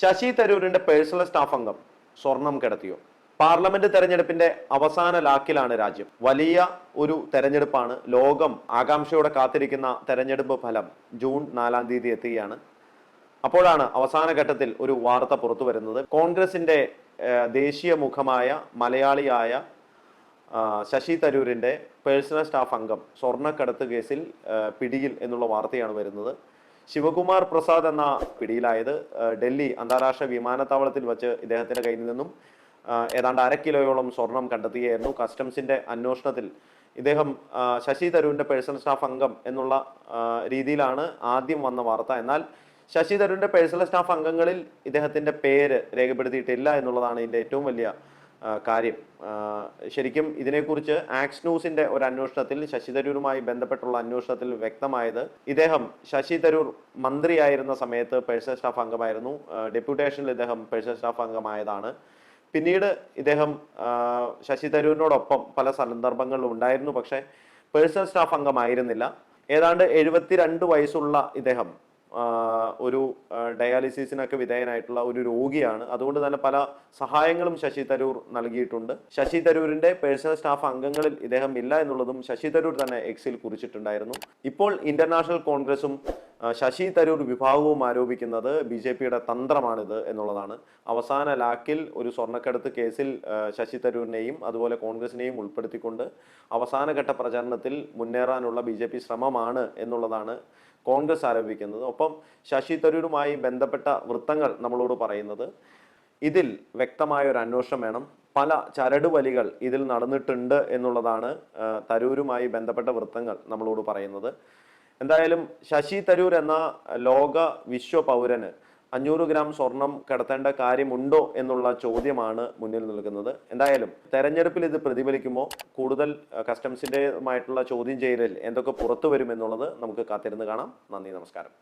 ശശി തരൂരിന്റെ personal staff അംഗം സ്വർണം കിടത്തിയോ? പാർലമെന്റ് തെരഞ്ഞെടുപ്പിന്റെ അവസാന ലാക്കിലാണ് രാജ്യം. വലിയ ഒരു തെരഞ്ഞെടുപ്പാണ്. ലോകം ആകാംക്ഷയോടെ കാത്തിരിക്കുന്ന തെരഞ്ഞെടുപ്പ് ഫലം ജൂൺ നാലാം തീയതി എത്തുകയാണ്. അപ്പോഴാണ് അവസാന ഘട്ടത്തിൽ ഒരു വാർത്ത പുറത്തു വരുന്നത്. കോൺഗ്രസിന്റെ ദേശീയ മുഖമായ മലയാളിയായ ശശി തരൂരിന്റെ പേഴ്സണൽ സ്റ്റാഫ് അംഗം സ്വർണക്കടത്ത് കേസിൽ പിടിയിൽ എന്നുള്ള വാർത്തയാണ് വരുന്നത്. ശിവകുമാർ പ്രസാദ് എന്ന പിടിയിലായത്. ഡൽഹി അന്താരാഷ്ട്ര വിമാനത്താവളത്തിൽ വെച്ച് ഇദ്ദേഹത്തിന്റെ കയ്യിൽ നിന്നും ഏതാണ്ട് അര കിലോയോളം സ്വർണം കണ്ടെത്തുകയായിരുന്നു. കസ്റ്റംസിന്റെ അന്വേഷണത്തിൽ ഇദ്ദേഹം ശശി തരൂരിന്റെ പേഴ്സണൽ സ്റ്റാഫ് അംഗം എന്നുള്ള രീതിയിലാണ് ആദ്യം വന്ന വാർത്ത. എന്നാൽ ശശി തരൂരിന്റെ പേഴ്സണൽ സ്റ്റാഫ് അംഗങ്ങളിൽ ഇദ്ദേഹത്തിന്റെ പേര് രേഖപ്പെടുത്തിയിട്ടില്ല എന്നുള്ളതാണ് ഇതിന്റെ ഏറ്റവും വലിയ കാര്യം. ശരിക്കും ഇതിനെക്കുറിച്ച് ആക്സ് ന്യൂസിന്റെ ഒരു അന്വേഷണത്തിൽ ശശി തരൂരുമായി ബന്ധപ്പെട്ടുള്ള അന്വേഷണത്തിൽ വ്യക്തമായത് ഇദ്ദേഹം ശശി തരൂർ മന്ത്രിയായിരുന്ന സമയത്ത് പേഴ്സണൽ സ്റ്റാഫ് അംഗമായിരുന്നു. ഡെപ്യൂട്ടേഷനിൽ ഇദ്ദേഹം പേഴ്സണൽ സ്റ്റാഫ് അംഗമായതാണ്. പിന്നീട് ഇദ്ദേഹം ശശി തരൂരിനോടൊപ്പം പല സന്ദർഭങ്ങളിലും ഉണ്ടായിരുന്നു. പക്ഷേ പേഴ്സണൽ സ്റ്റാഫ് അംഗമായിരുന്നില്ല. ഏതാണ്ട് എഴുപത്തിരണ്ട് വയസ്സുള്ള ഇദ്ദേഹം ഒരു ഡയാലിസിസിനൊക്കെ വിധേയനായിട്ടുള്ള ഒരു രോഗിയാണ്. അതുകൊണ്ട് തന്നെ പല സഹായങ്ങളും ശശി തരൂർ നൽകിയിട്ടുണ്ട്. ശശി തരൂരിന്റെ പേഴ്സണൽ സ്റ്റാഫ് അംഗങ്ങളിൽ ഇദ്ദേഹം ഇല്ല എന്നുള്ളതും ശശി തരൂർ തന്നെ എക്സിൽ കുറിച്ചിട്ടുണ്ടായിരുന്നു. ഇപ്പോൾ ഇന്റർനാഷണൽ കോൺഗ്രസും ശശി തരൂർ വിഭാഗവും ആരോപിക്കുന്നത് ബി ജെ പിയുടെ തന്ത്രമാണിത് എന്നുള്ളതാണ്. അവസാന ലാക്കിൽ ഒരു സ്വർണക്കടത്ത് കേസിൽ ശശി തരൂരിനെയും അതുപോലെ കോൺഗ്രസിനെയും ഉൾപ്പെടുത്തിക്കൊണ്ട് അവസാനഘട്ട പ്രചാരണത്തിൽ മുന്നേറാനുള്ള ബി ജെ പി ശ്രമമാണ് എന്നുള്ളതാണ് കോൺഗ്രസ് ആരോപിക്കുന്നത്. ഒപ്പം ശശി തരൂരുമായി ബന്ധപ്പെട്ട വൃത്തങ്ങൾ നമ്മളോട് പറയുന്നത് ഇതിൽ വ്യക്തമായ ഒരു അന്വേഷണം വേണം. പല ചരടുവലികൾ ഇതിൽ നടന്നിട്ടുണ്ട് എന്നുള്ളതാണ് തരൂരുമായി ബന്ധപ്പെട്ട വൃത്തങ്ങൾ നമ്മളോട് പറയുന്നത്. എന്തായാലും ശശി തരൂർ എന്ന ലോക വിശ്വ പൗരന് അഞ്ഞൂറ് ഗ്രാം സ്വർണം കടത്തേണ്ട കാര്യമുണ്ടോ എന്നുള്ള ചോദ്യമാണ് മുന്നിൽ നിൽക്കുന്നത്. എന്തായാലും തെരഞ്ഞെടുപ്പിൽ ഇത് പ്രതിഫലിക്കുമോ? കൂടുതൽ കസ്റ്റംസിന്റെതുമായിട്ടുള്ള ചോദ്യം ചെയ്യലിൽ എന്തൊക്കെ പുറത്തു വരും എന്നുള്ളത് നമുക്ക് കാത്തിരുന്ന് കാണാം. നന്ദി നമസ്കാരം.